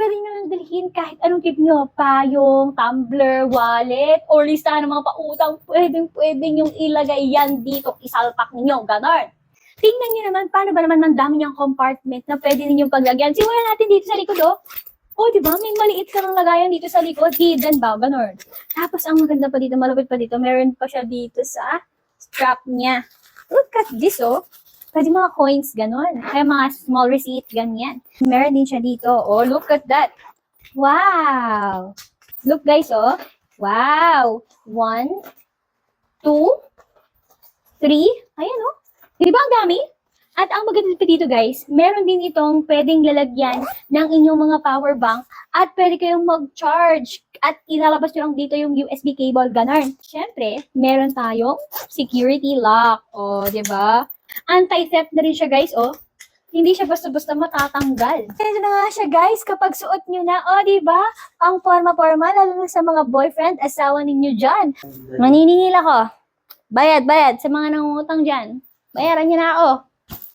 pwede nyo nang dalhin kahit anong tip nyo. Payong, tumbler, wallet, or listahan ng mga pautang. Pwedeng pwede nyo ilagay yan dito. Isalpak ninyo. Ganon. Tingnan nyo naman, paano ba naman ang dami niyang compartment na pwede ninyong paglagyan. Simulan natin dito sa likod, oh. Oh, di ba? May maliit ka ng lagayan dito sa likod. Hidden ba? Ganon. Tapos, ang maganda pa dito, malapit pa dito, meron pa siya dito sa strap niya. Look at this, oh. Pwede mga coins, ganon. Kaya mga small receipt, ganyan. Meron din siya dito. Oh, look at that. Wow! Look, guys, oh. Wow! One, two, three. Ayan, oh. Di ba ang dami? At ang maganda pa dito guys, meron din itong pwedeng lalagyan ng inyong mga power bank at pwede kayong mag-charge at ilalabas nyo lang dito yung USB cable, ganun. Siyempre, meron tayong security lock. O, di ba? Anti-theft na rin siya guys, oh. Hindi siya basta-basta matatanggal. Ito na nga siya guys, kapag suot nyo na, o di ba? Ang forma-forma, lalo na sa mga boyfriend, asawa ninyo dyan. Maniningil ako. Bayad, bayad sa mga nangungutang dyan. Bayaran niyo na ako.